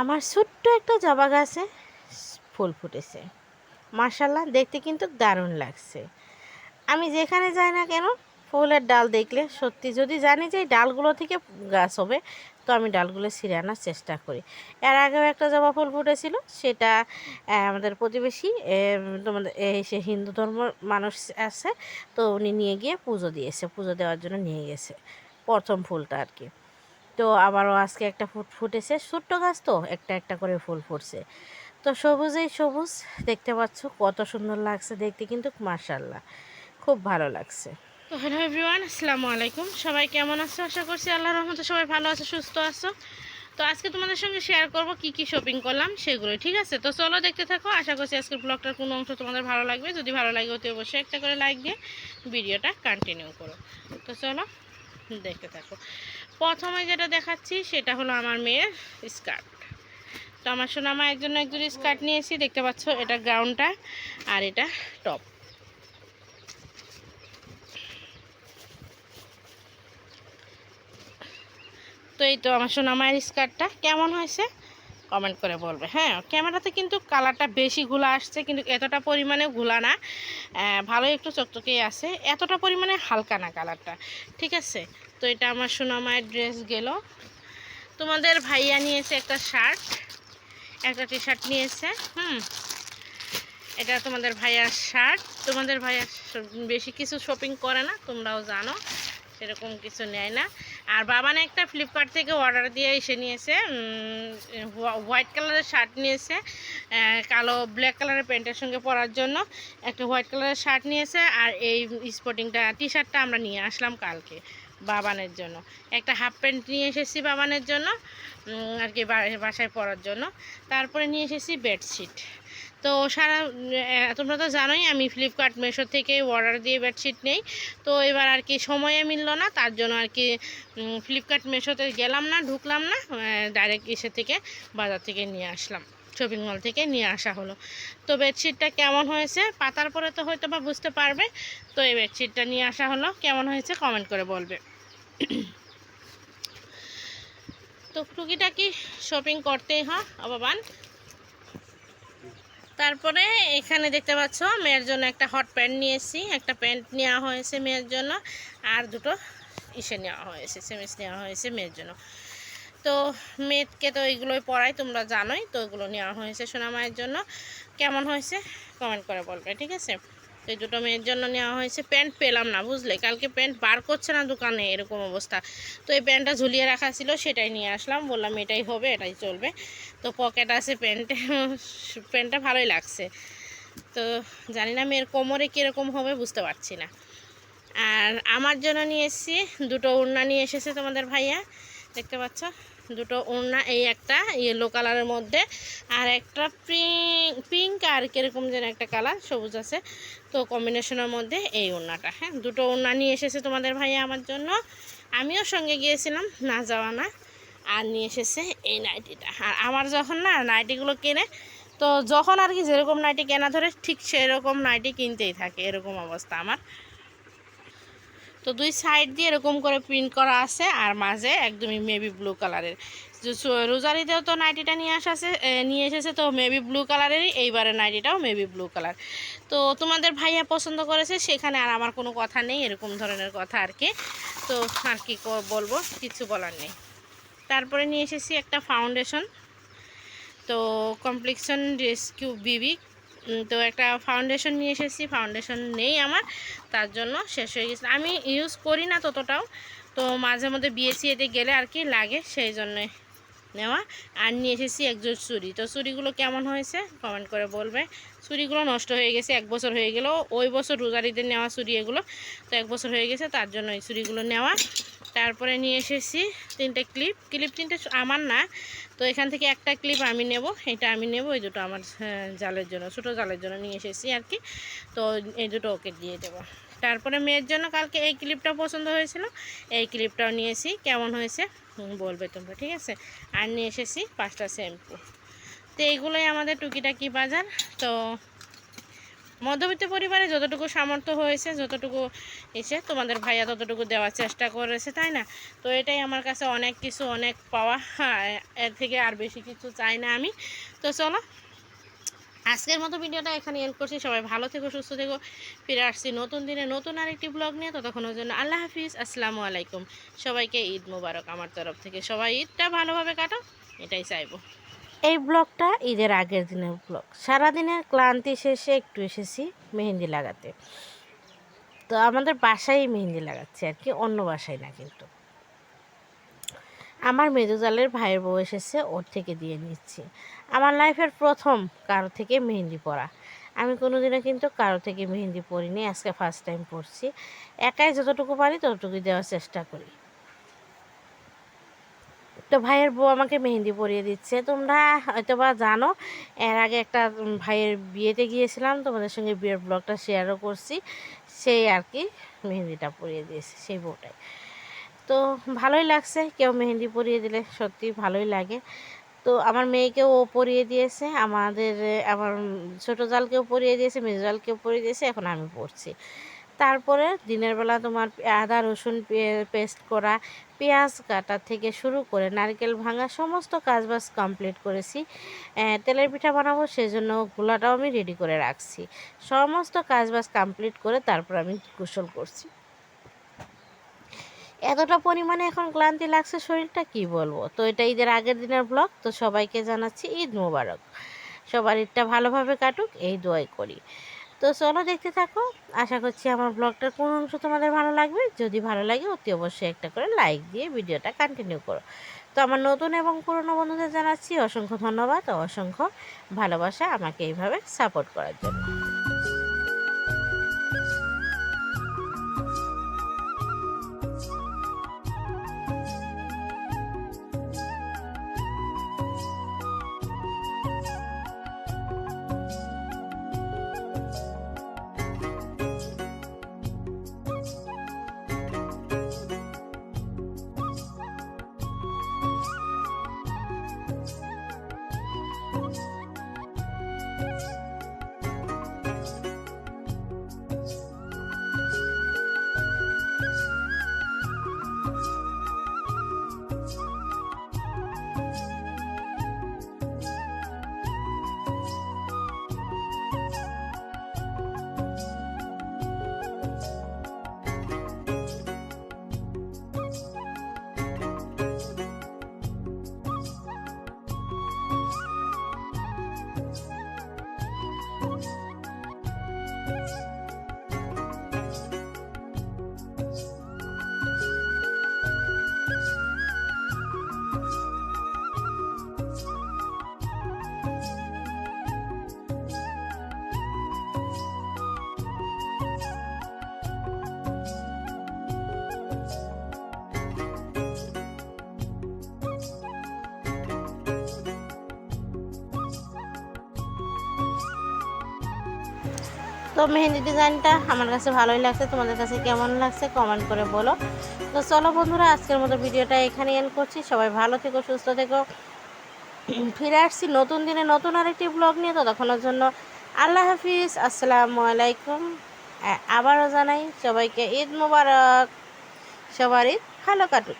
আমার ছোট্ট একটা জবা গাছে ফুল ফুটেছে। মার্শাল্লাহ দেখতে কিন্তু দারুণ লাগছে। আমি যেখানে যাই না কেন, ফুলের ডাল দেখলে সত্যি যদি জানি যে ডালগুলো থেকে গাছ হবে, তো আমি ডালগুলো ছিঁড়ে আনার চেষ্টা করি। এর আগেও একটা জবা ফুল ফুটেছিল, সেটা আমাদের প্রতিবেশী তোমাদের সে হিন্দু ধর্ম মানুষ আছে, তো উনি নিয়ে গিয়ে পুজো দিয়েছে। পুজো দেওয়ার জন্য নিয়ে গেছে। প্রথম ফুলটা আর কি। তো আবারও আজকে একটা ফুট ফুটেছে। ছোট্ট গাছ তো, একটা একটা করে ফুল ফুটছে। তো সবুজেই সবুজ, দেখতে পাচ্ছ কত সুন্দর লাগছে দেখতে কিন্তু মার্শাল্লাহ খুব ভালো লাগছে। তো হ্যালো এভরিওয়ান আসসালামু আলাইকুম। সবাই কেমন আছো? আশা করছি আল্লাহর রহমতে সবাই ভালো আছো, সুস্থ আছো। তো আজকে তোমাদের সঙ্গে শেয়ার করব কি কি শপিং করলাম সেগুলো ঠিক আছে? তো চলো দেখতে থাকো, আশা করছি আজকের ব্লগটার কোনো অংশ তোমাদের ভালো লাগবে। যদি ভালো লাগে অতি অবশ্যই একটা করে লাইক দিয়ে ভিডিওটা কন্টিনিউ করো। তো চলো দেখতে থাকো। প্রথমে যেটা দেখাচ্ছি সেটা হলো আমার মেয়ের স্কার্ট। তো আমার সোনা মায়ের জন্য একজন স্কার্ট নিয়েছি, দেখতে পাচ্ছ এটা গ্রাউন্ডটা আর এটা টপ। তো এই তো আমার সোনা মায়ের স্কার্টটা। কেমন হয়েছে? কমেন্ট করে বলবে। হ্যাঁ ক্যামেরাতে কিন্তু কালারটা বেশি ঘোলা আসছে, কিন্তু এতটা পরিমাণে ঘোলা না। ভালো একটু চকচকেই আছে। এতটা পরিমাণে হালকা না কালারটা। ঠিক আছে? তো এটা আমার সোনা মায়ের ড্রেস গেল। তোমাদের ভাইয়া নিয়েছে একটা শার্ট একটা টি শার্ট নিয়েছে, হুম। এটা তোমাদের ভাইয়ার শার্ট তোমাদের ভাইয়া বেশি কিছু শপিং করে না, তোমরাও জানো, সেরকম কিছু নেয় না। আর বাবানে একটা ফ্লিপকার্ট থেকে অর্ডার দিয়ে এসে নিয়েছে হোয়াইট কালারের শার্ট নিয়েছে কালো ব্ল্যাক কালারের প্যান্টের সঙ্গে পরার জন্য একটা হোয়াইট কালারের শার্ট নিয়েছে, আর এই স্পোর্টিংটা টি শার্টটা আমরা নিয়ে আসলাম কালকে। বাবানের জন্য। একটা হাফ প্যান্ট নিয়ে এসেছি বাবানের জন্য আর কি বাসায় পরার জন্য। তারপরে নিয়ে এসেছি বেডশিট তো সারা তোমরা তো জানোই আমি ফ্লিপকার্ট মেশো থেকে অর্ডার দিয়ে বেডশিট নেই। তো এবার আর কি সময়ে মিললো না, তার জন্য আর কি ফ্লিপকার্ট মেশোতে গেলাম না, ঢুকলাম না ডাইরেক্ট এসে থেকে বাজার থেকে নিয়ে আসলাম। শপিং মল থেকে নিয়ে আসা হলো। তো বেডশিটটা কেমন হয়েছে? পাতার পরে তো হয়তো বা বুঝতে পারবে। তো এই বেডশিটটা নিয়ে আসা হলো। কেমন হয়েছে? কমেন্ট করে বলবে। তো টুকিটাকি শপিং করতেই হয় অবাবান তারপরে এখানে দেখতে পাচ্ছ, মেয়ের জন্য একটা হট প্যান্ট নিয়েছি। একটা প্যান্ট নেওয়া হয়েছে মেয়ের জন্য, আর দুটো ইসে নেওয়া হয়েছে সেমিস নেওয়া হয়েছে মেয়ের জন্য। তো মেয়েকে তো এইগুলোই পড়াই তোমরা জানোই, তো ওগুলো নেওয়া হয়েছে সোনামায়ের জন্য। কেমন হয়েছে? কমেন্ট করে বলবে, ঠিক আছে? এই দুটো মেয়ের জন্য নেওয়া হয়েছে। প্যান্ট পেলাম না, বুঝলে? কালকে প্যান্ট বার করছে না দোকানে এরকম অবস্থা। তো এই প্যান্টটা ঝুলিয়ে রাখা ছিল, সেটাই নিয়ে আসলাম। বললাম, এটাই হবে, এটাই চলবে। তো পকেট আছে প্যান্টে, প্যান্টটা ভালোই লাগছে। তো জানি না মেয়ের কোমরে কীরকম হবে, বুঝতে পারছি না। আর আমার জন্য নিয়ে এসেছি, দুটো ওড়না নিয়ে এসেছে তোমাদের ভাইয়া। দেখতে পাচ্ছ? দুটো ওড়না, এই একটা ইয়েলো কালারের মধ্যে আর একটা পিঙ্ক আর কীরকম যেন একটা কালার সবুজ আছে। তো কম্বিনেশনের মধ্যে এই ওড়নাটা হ্যাঁ? দুটো ওড়না নিয়ে এসেছে তোমাদের ভাইয়া আমার জন্য। আমিও সঙ্গে গিয়েছিলাম, না যাওয়া না। আর নিয়ে এসেছে এই নাইটিটা আর আমার যখন না নাইটিগুলো কেনে, তো যখন আর কি যেরকম নাইটি কেনা ধরে, ঠিক সেরকম নাইটি কিনতেই থাকে, এরকম অবস্থা আমার। তো দুই সাইড দিয়ে এরকম করে প্রিন্ট করা আছে আর মাঝে একদমই মেবি ব্লু কালারের রোজারিতেও তো নাইটিটা নিয়ে আসাছে এ, নিয়ে এসেছে তো মেবি ব্লু কালারেরই এইবারের নাইটিটাও মেবি ব্লু কালার তো তোমাদের ভাইয়া পছন্দ করেছে সেখানে আর আমার কোনো কথা নেই এরকম ধরনের কথা আর কি। তো আর কি বলব কিছু বলার নেই। তারপরে নিয়ে এসেছি একটা ফাউন্ডেশন তো কমপ্লেক্সন রেস্কিউ বিবি উম, তো একটা ফাউন্ডেশন নিয়ে এসেছি ফাউন্ডেশন নেই আমার, তার জন্য শেষ হয়ে গেছে। আমি ইউজ করি না ততটাও, তো মাঝে মধ্যে বিয়ে এতে গেলে আর কি লাগে সেই জন্যে নেওয়া। আর নিয়ে এসেছি একজোট চুরি তো চুরিগুলো কেমন হয়েছে কমেন্ট করে বলবে। চুরিগুলো নষ্ট হয়ে গেছে, এক বছর হয়ে গেল। ওই বছর রোজারিতে নেওয়া চুরি এগুলো, তো এক বছর হয়ে গেছে, তার জন্য এই চুড়িগুলো নেওয়া। তারপরে নিয়ে এসেছি তিনটে ক্লিপ। ক্লিপ তিনটে আমার না তো এখান থেকে একটা ক্লিপ আমি নেব এটা আমি নেব এই দুটো আমার হ্যাঁ, জালের জন্য ছোটো জালের জন্য নিয়ে এসেছি আর কি। তো এই দুটো ওকে দিয়ে দেবো। তারপরে মেয়ের জন্য কালকে এই ক্লিপটা পছন্দ হয়েছিল এই ক্লিপটাও নিয়েছি কেমন হয়েছে? বলবে তোমরা ঠিক আছে? আর নিয়ে এসেছি পাঁচটা শ্যাম্পু। তো এইগুলোই আমাদের টুকিটাকি বাজার তো মধ্যবিত্ত পরিবারে যতটুকু সামর্থ্য হয়েছে যতটুকু এসে তোমাদের ভাইয়া ততটুকু দেওয়ার চেষ্টা করেছে তাই না? তো এটাই আমার কাছে অনেক কিছু অনেক পাওয়া। হ্যাঁ, এর থেকে আর বেশি কিছু চাই না আমি। তো চলো আজকের মতো ভিডিওটা এখানে এন্ড করছি। সবাই ভালো থেকো সুস্থ থেকো। ফিরে আসছি নতুন দিনে নতুন আরেকটি ব্লগ নিয়ে। ততক্ষণের জন্য আল্লাহ হাফিজ। আসসালামু আলাইকুম। সবাইকে ঈদ মোবারক আমার তরফ থেকে। সবাই ঈদটা ভালোভাবে কাটো এটাই চাইব। এই ব্লগটা ঈদের আগের দিনের ব্লগ। সারাদিনের ক্লান্তি শেষে একটু এসেছি মেহেন্দি লাগাতে। তো আমাদের বাসায় মেহেন্দি লাগাচ্ছি আর কি, অন্য বাসায় না কিন্তু। আমার মেজুজালের ভাইয়ের বউ এসেছে, ওর থেকে দিয়ে নিচ্ছি। আমার লাইফের প্রথম কারও থেকে মেহেন্দি পরা। আমি কোনোদিনও কিন্তু কারও থেকে মেহেন্দি পরিনি, আজকে ফার্স্ট টাইম পরছি। একাই যতটুকু পারি ততটুকুই দেওয়ার চেষ্টা করি। তো ভাইয়ের বউ আমাকে মেহেন্দি পরিয়ে দিচ্ছে। তোমরা হয়তো বা জানো, এর আগে একটা ভাইয়ের বিয়েতে গিয়েছিলাম তোমাদের সঙ্গে বিয়ের ব্লগটা শেয়ারও করছি। সেই আর কি মেহেন্দিটা পরিয়ে দিয়েছে, সেই বউটাই। তো ভালোই লাগছে কেউ মেহেন্দি পরিয়ে দিলে, সত্যি ভালোই লাগে। তো আমার মেয়েকেও ও পরিয়ে দিয়েছে, আমাদের আমার ছোটো জালকেও পরিয়ে দিয়েছে, মেজো জালকেও পরিয়ে দিয়েছে, এখন আমি পরছি। তারপরে দিনের বেলা তোমার আদা, রসুন পেস্ট করা, পেঁয়াজ কাটা থেকে শুরু করে নারকেল ভাঙা সমস্ত কাজবাজ কমপ্লিট করেছি। তেলের পিঠা বানাবো সেজন্য গুলাটাও আমি রেডি করে রাখছি। সমস্ত কাজবাজ কমপ্লিট করে তারপর আমি গোসল করছি। এতটা পরিমাণে এখন ক্লান্তি লাগছে শরীরটা, কি বলব? তো এটা ঈদের আগের দিনের ব্লগ তো সবাইকে জানাচ্ছি ঈদ মোবারক। সবার ঈদটা ভালোভাবে কাটুক, এই দোয়াই করি। তো চলো দেখতে থাকো। আশা করছি আমার ব্লগটার কোন অংশ তোমাদের ভালো লাগবে। যদি ভালো লাগে, অতি অবশ্যই একটা করে লাইক দিয়ে ভিডিওটা কন্টিনিউ করো। তো আমার নতুন এবং পুরনো বন্ধুদের জানাচ্ছি অসংখ্য ধন্যবাদ অসংখ্য ভালোবাসা আমাকে এইভাবে সাপোর্ট করার জন্য। তো মেহেন্দি ডিজাইনটা আমার কাছে ভালোই লাগছে। তোমাদের কাছে কেমন লাগছে কমেন্ট করে বলো। তো চলো বন্ধুরা, আজকের মতো ভিডিওটা এখানে এন্ড করছি। সবাই ভালো থেকো, সুস্থ থেকো। ফিরে আসছি নতুন দিনে নতুন আরেকটি ব্লগ নিয়ে। ততক্ষণের জন্য আল্লাহ হাফিজ। আসসালামু আলাইকুম। আবারও জানাই সবাইকে ঈদ মুবারক। সবার ঈদ ভালো কাটুক।